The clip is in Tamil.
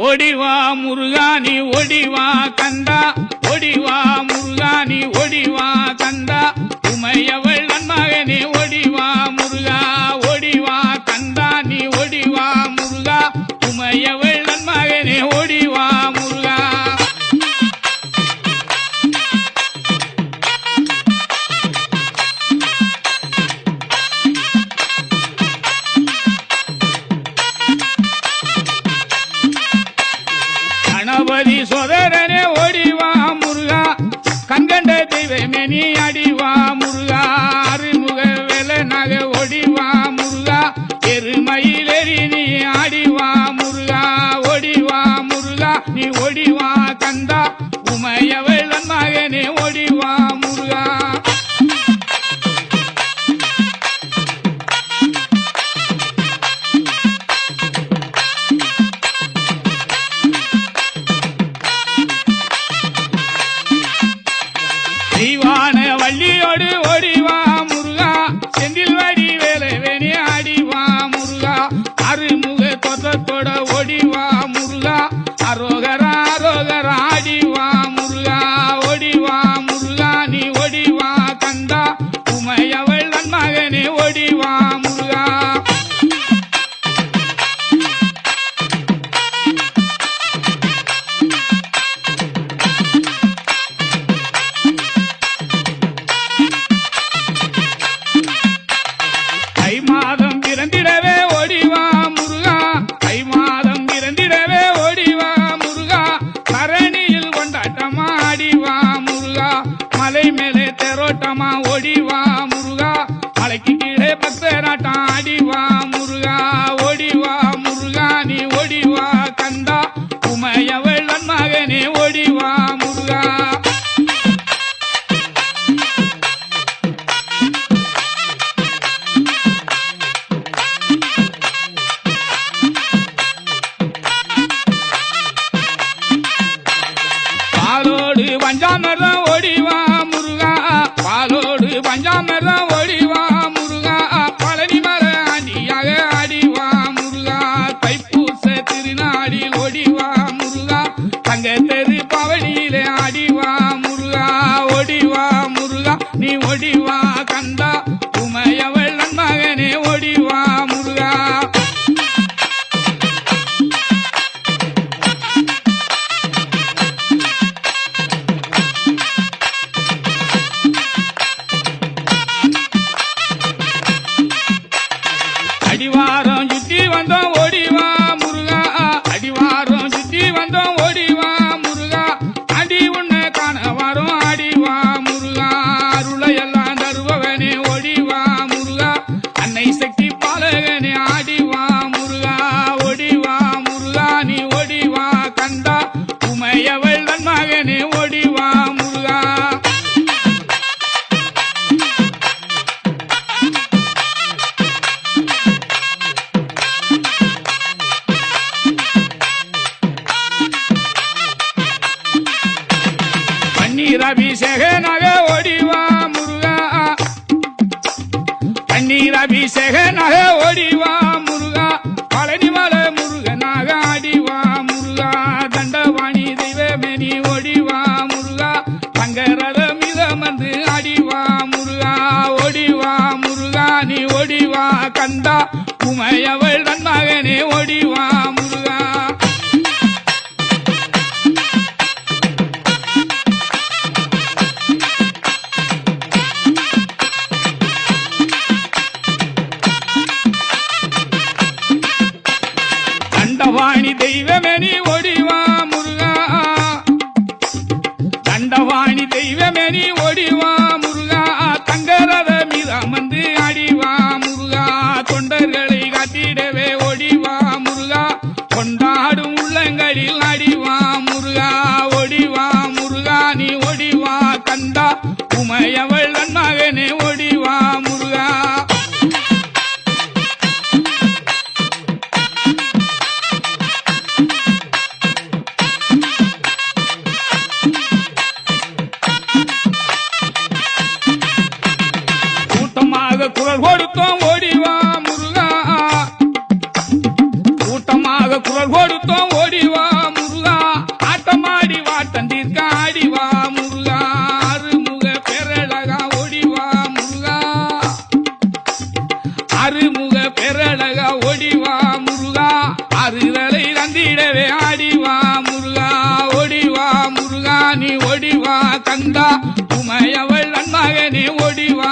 ஓடிவா முருகானி ஓடிவா கந்தா ஓடிவா முருகானி ஓடி கணபதி சோதரனே ஓடிவா முருகா. கண்கண்ட தெய்வமே நீ அடிவா. தெய்வான வள்ளியோடு ஓடிவா முருகா. செந்தில் வடி வேலை வேணி ஆடிவா முருகா. அருமுக தொத்தத்தோட ஓடிவா முருகா. அரோகரா அரோகரா ஆடிவா முருகா. ஓடிவா முருகா நீ ஓடிவா கந்தா உமையவள் நன்மகனே ஓடிவா பன்னீர் அபிஷேகனாக ஓடிவா முருகா. தண்ணீர் அபிஷேகனாக ஓடிவா முருகா. பழனி பழனிமல முருகனாக ஆடிவா முருகா. தண்டவாணி தெய்வமேனி ஓடிவா முருகா. தங்கரத மிதமந்து ஆடிவா முருகா. ஓடிவா முருகா நீ ஓடிவா கந்தா. உமையவள் தன் மகனே ஓடிவா. தண்டவாணி தெய்வமெனி நீ ஓடிவா முருகா. தண்டவாணி தெய்வமெனி நீ ஓடிவா முருகா. தங்கரத மீது அமர்ந்து அடிவா முருகா. தொண்டர்களை காட்டிடவே ஓடிவா முருகா. கொண்டாடும் உள்ளங்களில் அடிவா முருகா. ஓடிவா முருகா. நீ ஓடிவா கண்டா உமையவள் நீ ஓடிவா கந்தா உமையவள் நன்மகனே ஓடிவா